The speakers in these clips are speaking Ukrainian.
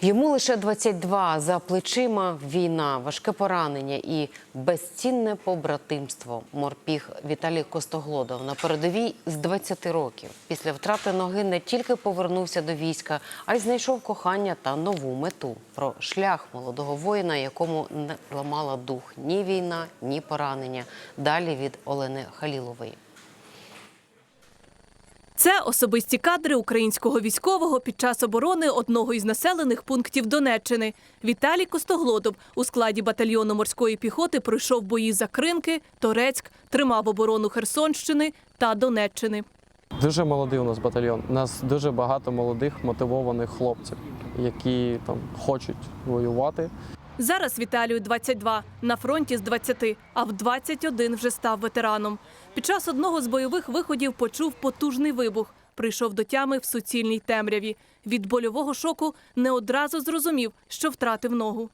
Йому лише 22, за плечима війна, важке поранення і безцінне побратимство. Морпіг Віталій Костоглодов на передовій з 20 років. Після втрати ноги не тільки повернувся до війська, а й знайшов кохання та нову мету. Про шлях молодого воїна, якому не ламала дух ні війна, ні поранення. Далі від Олени Халілової. Це особисті кадри українського військового під час оборони одного із населених пунктів Донеччини. Віталій Костоглодов у складі батальйону морської піхоти пройшов бої за Кринки, Торецьк, тримав оборону Херсонщини та Донеччини. Дуже молодий у нас батальйон. У нас дуже багато молодих мотивованих хлопців, які там хочуть воювати. Зараз Віталію 22, на фронті з 20, а в 21 вже став ветераном. Під час одного з бойових виходів почув потужний вибух. Прийшов до тями в суцільній темряві. Від больового шоку не одразу зрозумів, що втратив ногу.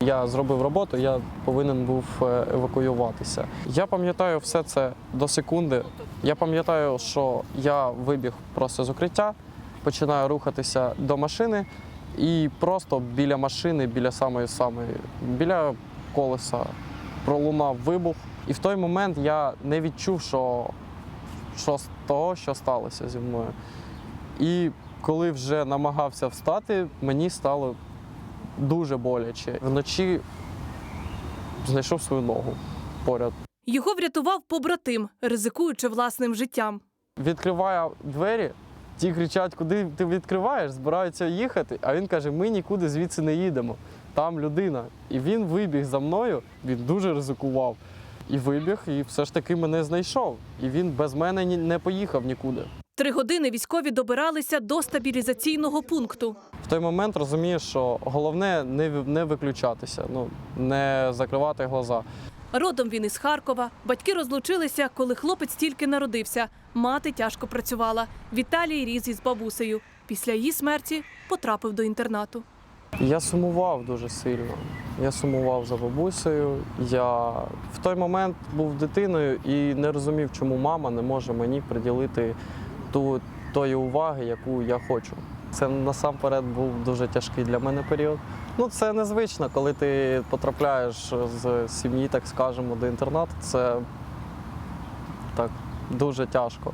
Я зробив роботу, я повинен був е, евакуюватися. Я пам'ятаю все це до секунди. Я пам'ятаю, що я вибіг просто з укриття, починаю рухатися до машини, і просто біля машини, біля самої самої, біля колеса пролунав вибух. І в той момент я не відчув, що, що з того, що сталося зі мною. І коли вже намагався встати, мені стало дуже боляче. Вночі знайшов свою ногу поряд. Його врятував побратим, ризикуючи власним життям. Відкриваю двері, ті кричать, куди ти відкриваєш, збираються їхати. А він каже: ми нікуди звідси не їдемо. Там людина. І він вибіг за мною, він дуже ризикував. І вибіг, і все ж таки мене знайшов. І він без мене не поїхав нікуди. Три години військові добиралися до стабілізаційного пункту. В той момент розумієш, що головне не, не виключатися, ну не закривати глаза. Родом він із Харкова. Батьки розлучилися, коли хлопець тільки народився. Мати тяжко працювала. Віталій ріс із бабусею. Після її смерті потрапив до інтернату. Я сумував дуже сильно. Я сумував за бабусею. Я в той момент був дитиною і не розумів, чому мама не може мені приділити ту тої уваги, яку я хочу. Це насамперед був дуже тяжкий для мене період. Ну, це незвично, коли ти потрапляєш з сім'ї, так скажемо, до інтернату. Це так дуже тяжко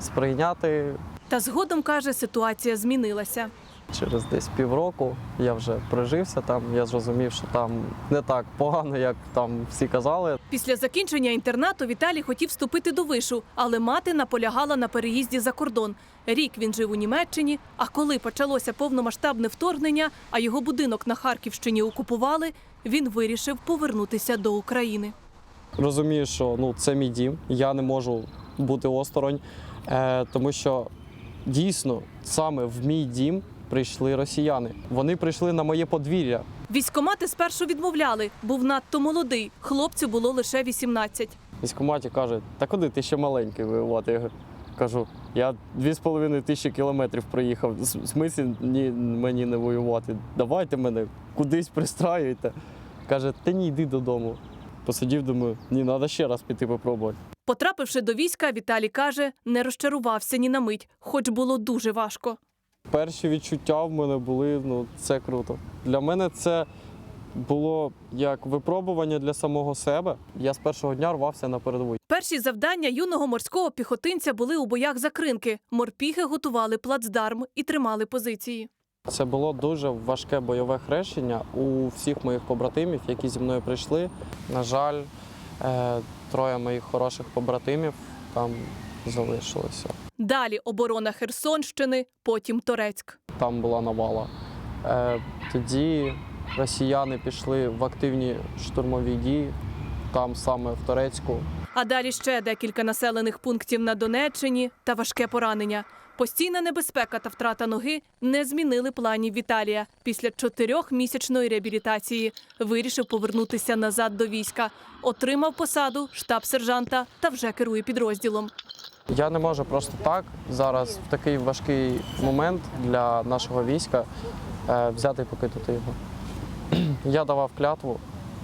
сприйняти. Та згодом каже, ситуація змінилася. Через десь півроку я вже прижився там. Я зрозумів, що там не так погано, як там всі казали. Після закінчення інтернату Віталій хотів вступити до вишу, але мати наполягала на переїзді за кордон. Рік він жив у Німеччині. А коли почалося повномасштабне вторгнення, а його будинок на Харківщині окупували, він вирішив повернутися до України. Розумію, що ну це мій дім. Я не можу бути осторонь, е, тому що дійсно саме в мій дім прийшли росіяни. Вони прийшли на моє подвір'я. Військомати спершу відмовляли, був надто молодий. Хлопцю було лише 18. Військкоматі каже, та куди ти ще маленький воювати? Я кажу, я 2,5 тисячі кілометрів проїхав. В смислі ні, мені не воювати. Давайте мене кудись пристраюйте. Каже, та ні, йди додому. Посидів, думаю, ні, треба ще раз піти попробувати. Потрапивши до війська, Віталій каже, не розчарувався ні на мить, хоч було дуже важко. Перші відчуття в мене були, ну це круто. Для мене це було як випробування для самого себе. Я з першого дня рвався на передову. Перші завдання юного морського піхотинця були у боях за кринки. Морпіхи готували плацдарм і тримали позиції. Це було дуже важке бойове хрещення у всіх моїх побратимів, які зі мною прийшли. На жаль, е, троє моїх хороших побратимів там залишилося. Далі оборона Херсонщини, потім Торецьк. Там була навала. Е, Тоді росіяни пішли в активні штурмові дії, там саме в Турецьку. А далі ще декілька населених пунктів на Донеччині та важке поранення. Постійна небезпека та втрата ноги не змінили планів Віталія. Після чотирьохмісячної реабілітації вирішив повернутися назад до війська. Отримав посаду штаб-сержанта та вже керує підрозділом. Я не можу просто так зараз в такий важкий момент для нашого війська е, взяти і покинути його. Я давав клятву,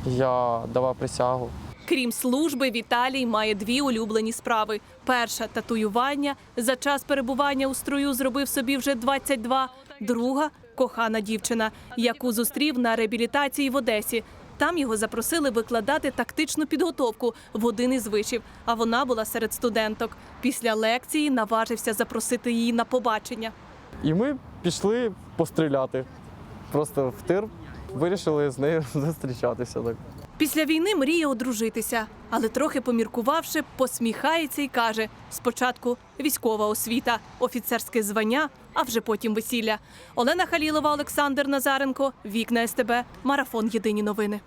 я давав присягу. Крім служби, Віталій має дві улюблені справи: перша татуювання. За час перебування у строю зробив собі вже 22. Друга кохана дівчина, яку зустрів на реабілітації в Одесі. Там його запросили викладати тактичну підготовку в один із вишів, а вона була серед студенток. Після лекції наважився запросити її на побачення. І ми пішли постріляти. Просто в тир вирішили з нею зустрічатися. Так. Після війни мріє одружитися, але трохи поміркувавши, посміхається і каже: спочатку військова освіта, офіцерське звання, а вже потім весілля. Олена Халілова, Олександр Назаренко, Вікна СТБ, Марафон Єдині новини.